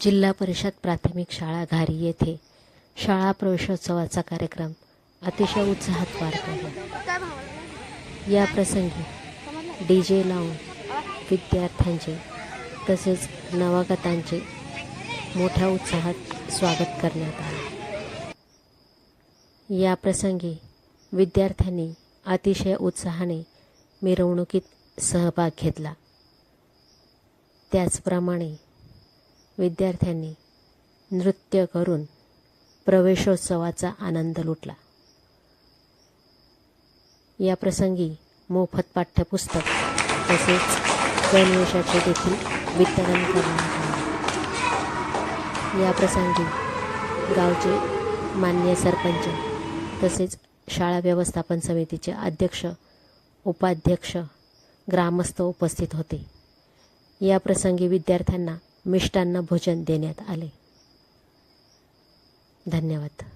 जिल्हा परिषद प्राथमिक शाळा घारी येथे शाळा प्रवेशोत्सवाचा कार्यक्रम अतिशय उत्साहात पार पडला या प्रसंगी डी जे लावून विद्यार्थ्यांचे तसेच नवागतांचे मोठ्या उत्साहात स्वागत करण्यात आले. या प्रसंगी विद्यार्थ्यांनी अतिशय उत्साहाने मिरवणुकीत सहभाग घेतला. त्याचप्रमाणे विद्यार्थ्यांनी नृत्य करून प्रवेशोत्सवाचा आनंद लुटला. या प्रसंगी मोफत पाठ्यपुस्तक तसेच गणवेशाचे देखील वितरण करण्यात आले. या प्रसंगी गावचे मान्य सरपंच तसेच शाळा व्यवस्थापन समितीचे अध्यक्ष उपाध्यक्ष ग्रामस्थ उपस्थित होते. या प्रसंगी विद्यार्थ्यांना मिष्टांना भोजन देण्यात आले. धन्यवाद.